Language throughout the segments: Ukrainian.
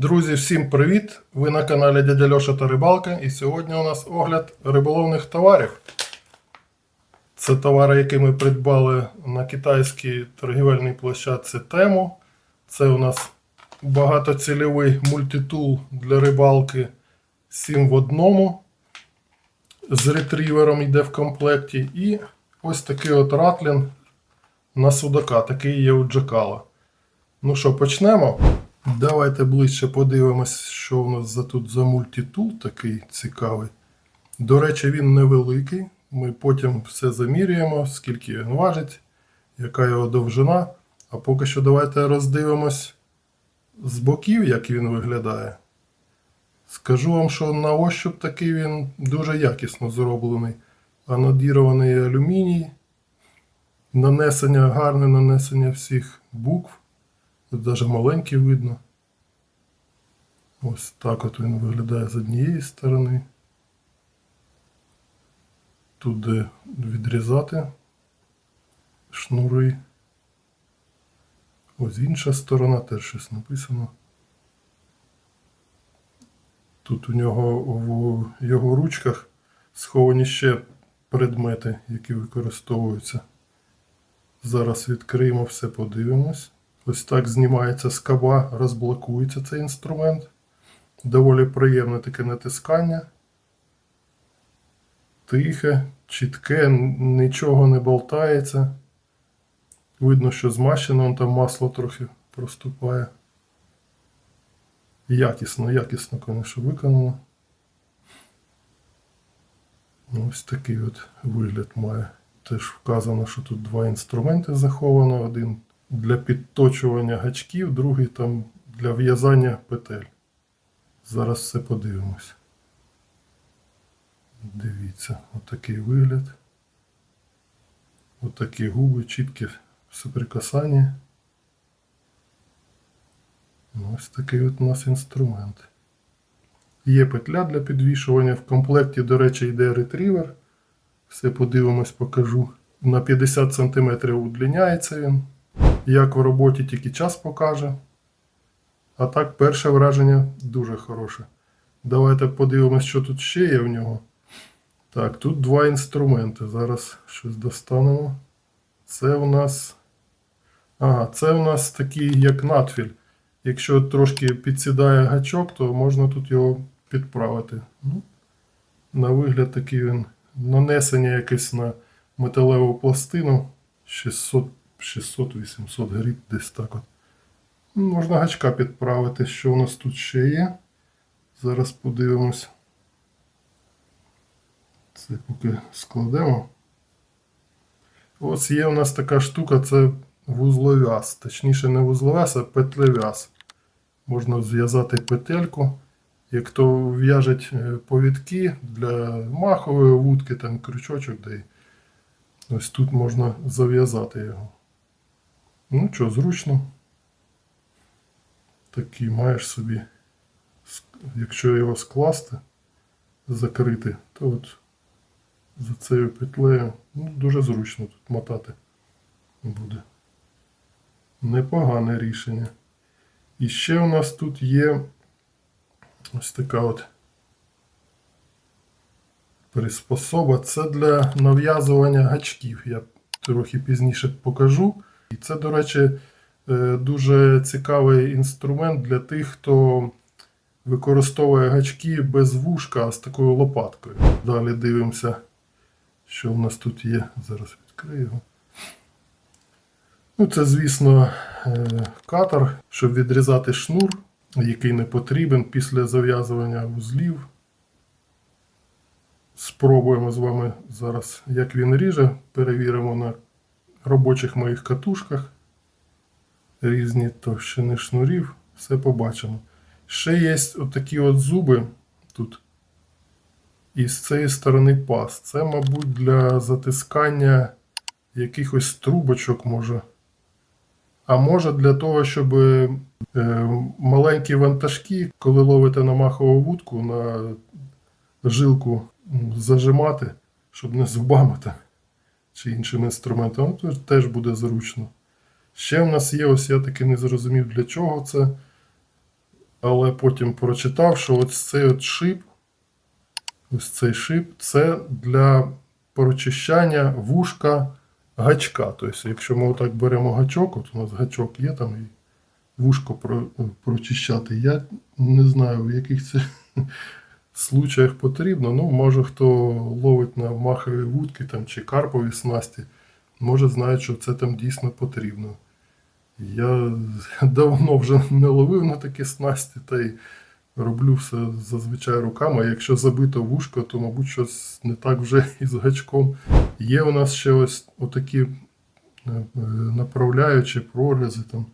Друзі, всім привіт! Ви на каналі Дядя Льоша та Рибалка і сьогодні у нас огляд риболовних товарів. Це товари, які ми придбали на китайській торгівельній площадці Тему. Це у нас багатоцільовий мультитул для рибалки 7 в одному. З ретрівером йде в комплекті. І ось такий от ратлін на судака. Такий є у Джакала. Ну що, почнемо? Давайте ближче подивимось, що в нас за тут за мультитул такий цікавий. До речі, він невеликий. Ми потім все замірюємо, скільки він важить, яка його довжина. А поки що давайте роздивимось з боків, як він виглядає. Скажу вам, що на ощуп такий він дуже якісно зроблений. Анодірований алюміній, нанесення, гарне нанесення всіх букв. Тут навіть маленький видно. Ось так от він виглядає з однієї сторони. Тут де відрізати шнури. Ось інша сторона, теж щось написано. Тут у нього в його ручках сховані ще предмети, які використовуються. Зараз відкриємо все, подивимось. Ось так знімається скаба, розблокується цей інструмент. Доволі приємне таке натискання. Тихе, чітке, нічого не болтається. Видно, що змащено, там масло трохи проступає. Якісно, якісно, звісно, виконано. Ось такий от вигляд має. Теж вказано, що тут два інструменти заховано. Один для підточування гачків, другий там для в'язання петель. Зараз все подивимось. Дивіться, отакий вигляд. Отакі губи, чіткі соприкасання. Ось такий от у нас інструмент. Є петля для підвішування. В комплекті, до речі, йде ретрівер. Все подивимось, покажу. На 50 см удлиняється він. Як в роботі тільки час покаже. А так, перше враження дуже хороше. Давайте подивимось, що тут ще є в нього. Так, тут два інструменти. Зараз щось достанемо. Це у нас. Ага, це у нас такий як надфіль. Якщо трошки підсідає гачок, то можна тут його підправити. Ну, На вигляд такий він нанесення якесь на металеву пластину 600-800 гріб десь так от. Ну, Можна гачка підправити, що у нас тут ще є. Зараз подивимось. Це поки складемо. Ось є у нас така штука, це вузлов'яз. Точніше, не вузлов'яз, а петлев'яз. Можна зв'язати петельку. Як то в'яжуть е, повідки для махової вудки, там крючочок, де ось тут можна зав'язати його. Ну що, зручно. Такий маєш собі, якщо його скласти, закрити, то от за цією петлею ну, дуже зручно тут мотати буде. Непогане рішення. І ще у нас тут є ось така от приспособа. Це для нав'язування гачків. Я трохи пізніше покажу. І це, до речі, е, дуже цікавий інструмент для тих, хто використовує гачки без вушка, а з такою лопаткою. Далі дивимося, що в нас тут є. Зараз відкрию його. Ну, Це, звісно, е, катер, щоб відрізати шнур, який не потрібен після зав'язування вузлів. Спробуємо з вами зараз, як він ріже. Перевіримо на робочих моїх катушках. Різні товщини шнурів. Все побачимо. Ще є отакі от зуби тут. І з цієї сторони паз. Це, мабуть, для затискання якихось трубочок може. А може для того, щоб е, маленькі вантажки, коли ловите на махову вудку, на жилку зажимати, щоб не зубами там, чи іншим інструментом, то теж буде зручно. Ще в нас є, ось я таки не зрозумів для чого це. але потім прочитав, що ось цей от шип, ось цей шип, це для прочищання вушка гачка. Тобто, якщо ми отак беремо гачок, от у нас гачок є там і вушко прочищати. Я не знаю, в яких це случаях потрібно. Ну, може хто ловить на махові вудки там, чи карпові снасті, може знає, що це там дійсно потрібно. Я давно вже не ловив на такі снасті, та й роблю все зазвичай руками. А якщо забито вушко, то, мабуть, щось не так вже із гачком. Є у нас ще ось отакі е, е, направляючі прорізи там.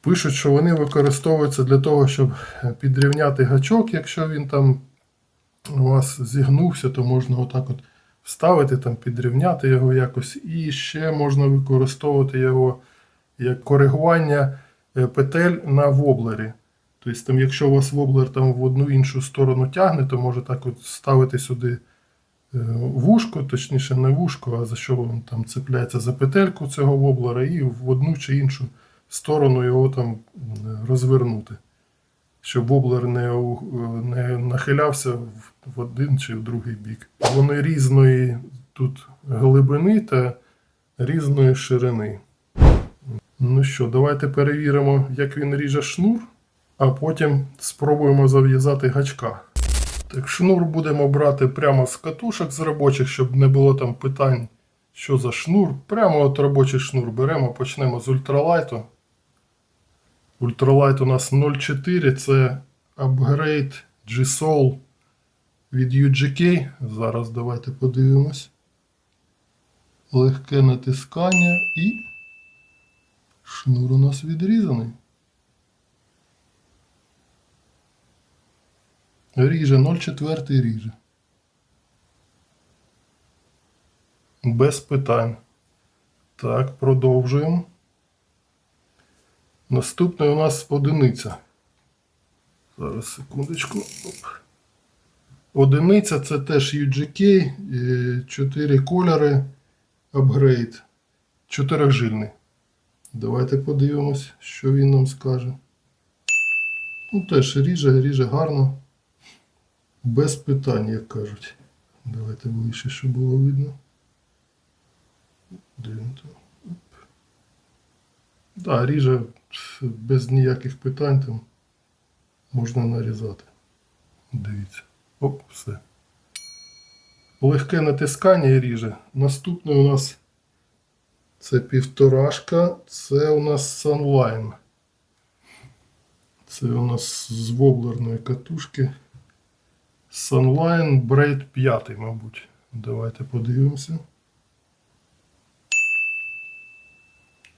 Пишуть, що вони використовуються для того, щоб підрівняти гачок, якщо він там у вас зігнувся, то можна отак от вставити, там, підрівняти його якось. І ще можна використовувати його як коригування е, петель на воблері. Тобто, там, якщо у вас воблер там в одну іншу сторону тягне, то може так от ставити сюди е, вушко, точніше не вушко, а за що він там цепляється за петельку цього воблера, і в одну чи іншу сторону його там розвернути. Щоб воблер не, не нахилявся в- в один чи в другий бік. Вони різної тут глибини та різної ширини. Ну що, давайте перевіримо, як він ріже шнур, а потім спробуємо зав'язати гачка. Так, шнур будемо брати прямо з катушок з робочих, щоб не було там питань, що за шнур. Прямо от робочий шнур беремо, почнемо з ультралайту. Ультралайт у нас 0.4, це апгрейд G-Soul від UGK. Зараз давайте подивимось. Легке натискання і шнур у нас відрізаний. Ріже 0,4 ріже. Без питань. Так, продовжуємо. Наступне у нас одиниця. Зараз секундочку. Оп. Одиниця це теж UGK, 4 кольори, апгрейд. Чотирьохжильний. Давайте подивимось, що він нам скаже. Ну, теж ріже, ріже гарно. Без питань, як кажуть. Давайте ближче, щоб було видно. Де? Оп. Да, ріже без ніяких питань там можна нарізати. Дивіться. Оп, все. Легке натискання і ріже. Наступне у нас це півторашка, це у нас Sunline. Це у нас з воблерної катушки. Sunline Braid 5, мабуть. Давайте подивимося.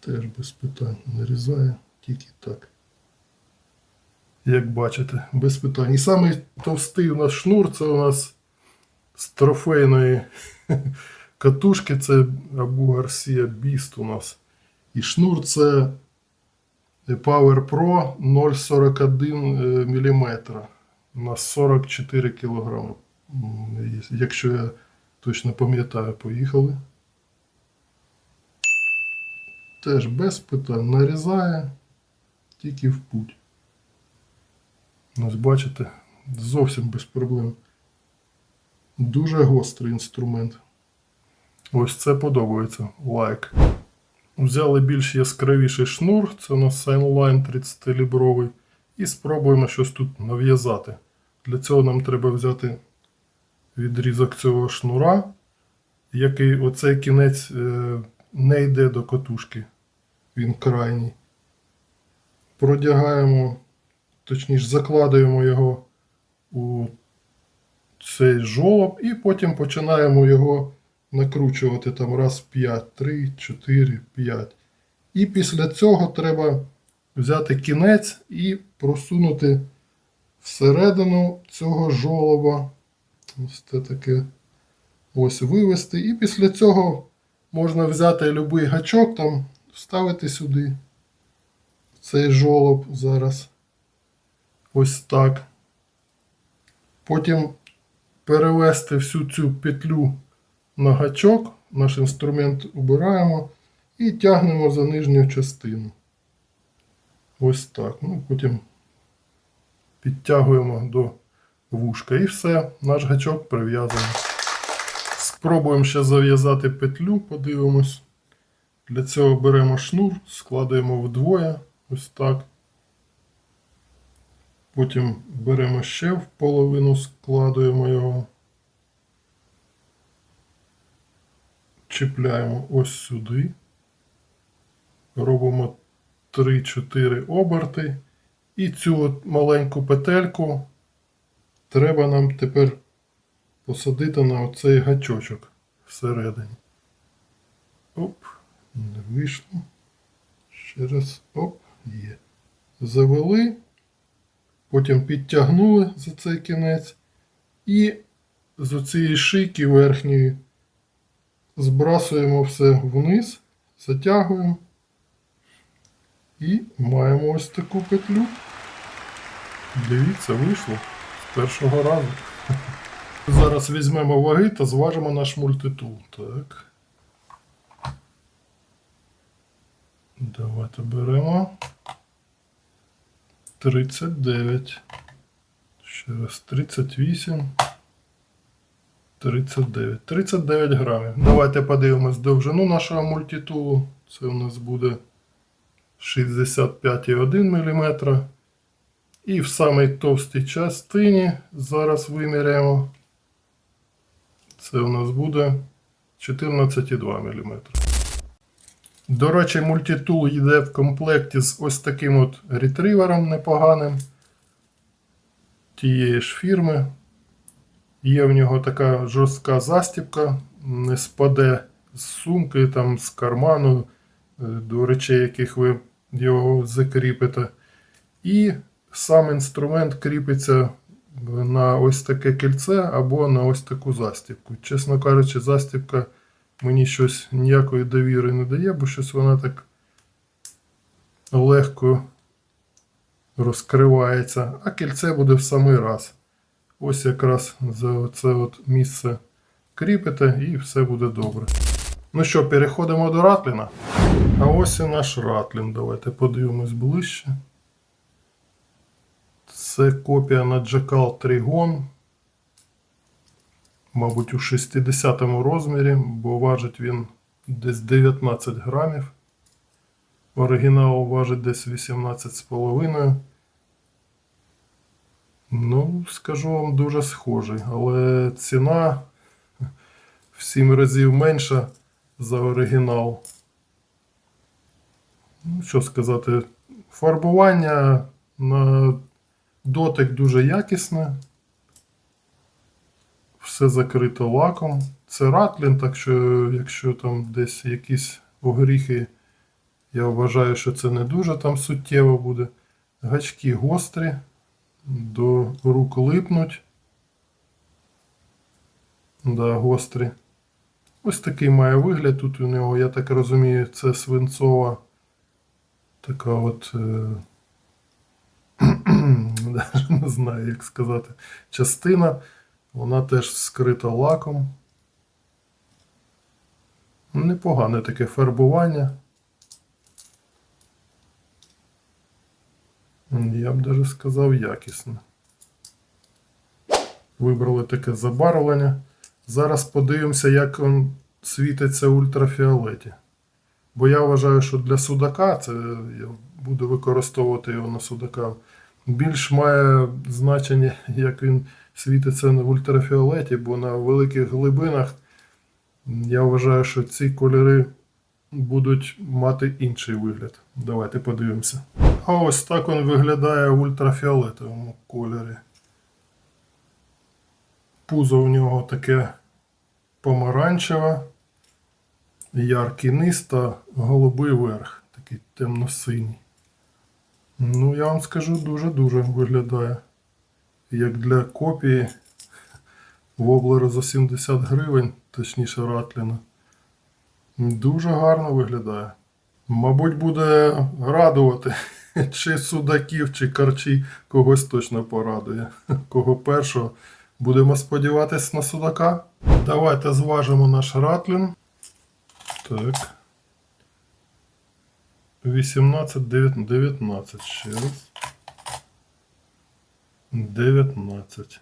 Теж без питань нарізає, тільки так. Як бачите, без питань. І самий товстий у нас шнур це у нас з трофейної катушки, це Abu Garcia Beast у нас. І шнур це Power Pro 0,41 мм на 44 кг. Якщо я точно пам'ятаю, поїхали. Теж без питань нарізає, тільки в путь. Ось бачите, зовсім без проблем. Дуже гострий інструмент. Ось це подобається. Лайк. Взяли більш яскравіший шнур, це у нас Signline 30-лібровий. І спробуємо щось тут нав'язати. Для цього нам треба взяти відрізок цього шнура, який оцей кінець е, не йде до катушки. Він крайній. Продягаємо, точніше, закладаємо його у цей жолоб і потім починаємо його накручувати там раз 5, 3, 4, 5. І після цього треба взяти кінець і просунути всередину цього жолоба. Ось це таке ось вивести. І після цього можна взяти будь-який гачок, там, вставити сюди цей жолоб зараз. Ось так. Потім перевести всю цю петлю на гачок, наш інструмент убираємо і тягнемо за нижню частину. Ось так. Ну, потім підтягуємо до вушка. І все, наш гачок прив'язаний. Спробуємо ще зав'язати петлю, подивимось. Для цього беремо шнур, складаємо вдвоє, ось так. Потім беремо ще в половину, складуємо його. Чіпляємо ось сюди. Робимо 3-4 оберти. І цю маленьку петельку треба нам тепер посадити на оцей гачочок всередині. Оп, не вийшло. Ще раз. Оп, є. Завели. Потім підтягнули за цей кінець. І з цієї шийки верхньої збрасуємо все вниз, затягуємо. І маємо ось таку петлю. Дивіться, вийшло з першого разу. Зараз візьмемо ваги та зважимо наш мультитул. Так. Давайте беремо. 39. Ще раз 38. 39. 39 грамів. Давайте подивимось довжину нашого мультитулу. Це у нас буде 65,1 мм. І в самій товстій частині зараз виміряємо. Це у нас буде 14,2 мм. До речі, мультитул йде в комплекті з ось таким от ретривером непоганим. Тієї ж фірми. Є в нього така жорстка застібка, не спаде з сумки, там, з карману, е, до речей, яких ви його закріпите. І сам інструмент кріпиться на ось таке кільце або на ось таку застібку. Чесно кажучи, застібка мені щось ніякої довіри не дає, бо щось вона так легко розкривається, а кільце буде в самий раз. Ось якраз за це от місце кріпите і все буде добре. Ну що, переходимо до ратліна. А ось і наш ратлін. Давайте подивимось ближче. Це копія на Jackal Trigon. Мабуть, у 60 розмірі, бо важить він десь 19 грамів. Оригінал важить десь 18,5. Ну, скажу вам, дуже схожий, але ціна в 7 разів менша за оригінал. Ну, що сказати, фарбування на дотик дуже якісне. Все закрито лаком. Це ратлін, так що, якщо там десь якісь огріхи, я вважаю, що це не дуже там суттєво буде. Гачки гострі, до рук липнуть. Да, гострі. Ось такий має вигляд. Тут у нього, я так розумію, це свинцова така от. Е... не знаю, як сказати, частина. Вона теж скрита лаком. Непогане таке фарбування. Я б даже сказав якісне. Вибрали таке забарвлення. Зараз подивимося, як він світиться в ультрафіолеті. Бо я вважаю, що для судака це я буду використовувати його на судака. Більш має значення, як він світиться в ультрафіолеті, бо на великих глибинах я вважаю, що ці кольори будуть мати інший вигляд. Давайте подивимося. А ось так він виглядає в ультрафіолетовому кольорі. Пузо у нього таке помаранчеве, яркий низ та голубий верх, такий темно-синій. Ну, я вам скажу, дуже-дуже виглядає. Як для копії воблера за 70 гривень, точніше ратліна. Дуже гарно виглядає. Мабуть, буде радувати, чи судаків, чи карчі когось точно порадує. Кого першого. Будемо сподіватися на судака. Давайте зважимо наш ратлін. Так. 18, 19 ще раз. 19.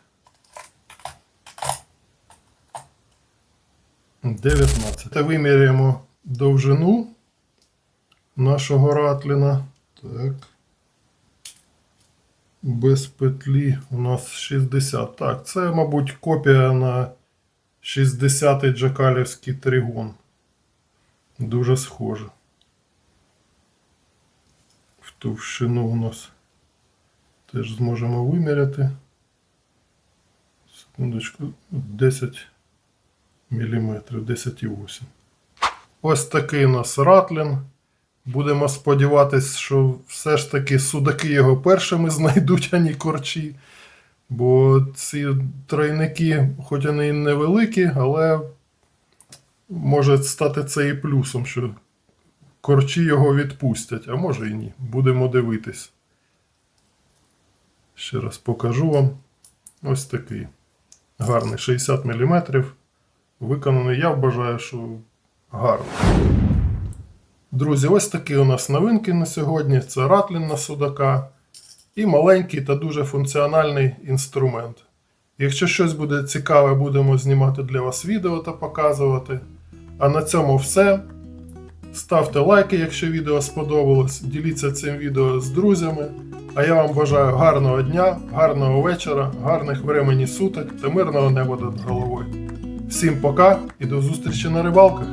19. Та виміряємо довжину нашого ратліна. Так. Без петлі у нас 60. Так, це, мабуть, копія на 60-й джакалівський тригон. Дуже схоже. В товщину у нас теж зможемо виміряти. Секундочку, 10 мм, 10,8. Ось такий у нас ратлін. Будемо сподіватися, що все ж таки судаки його першими знайдуть, а не корчі. Бо ці тройники, хоч вони і невеликі, але може стати це і плюсом, що корчі його відпустять, а може і ні. Будемо дивитись. Ще раз покажу вам. Ось такий. Гарний 60 мм. Виконаний, я вважаю, що гарно. Друзі, ось такі у нас новинки на сьогодні. Це ратлін на судака і маленький та дуже функціональний інструмент. Якщо щось буде цікаве, будемо знімати для вас відео та показувати. А на цьому все. Ставте лайки, якщо відео сподобалось. Діліться цим відео з друзями. А я вам бажаю гарного дня, гарного вечора, гарних времені суток та мирного неба над головою. Всім пока і до зустрічі на рибалках!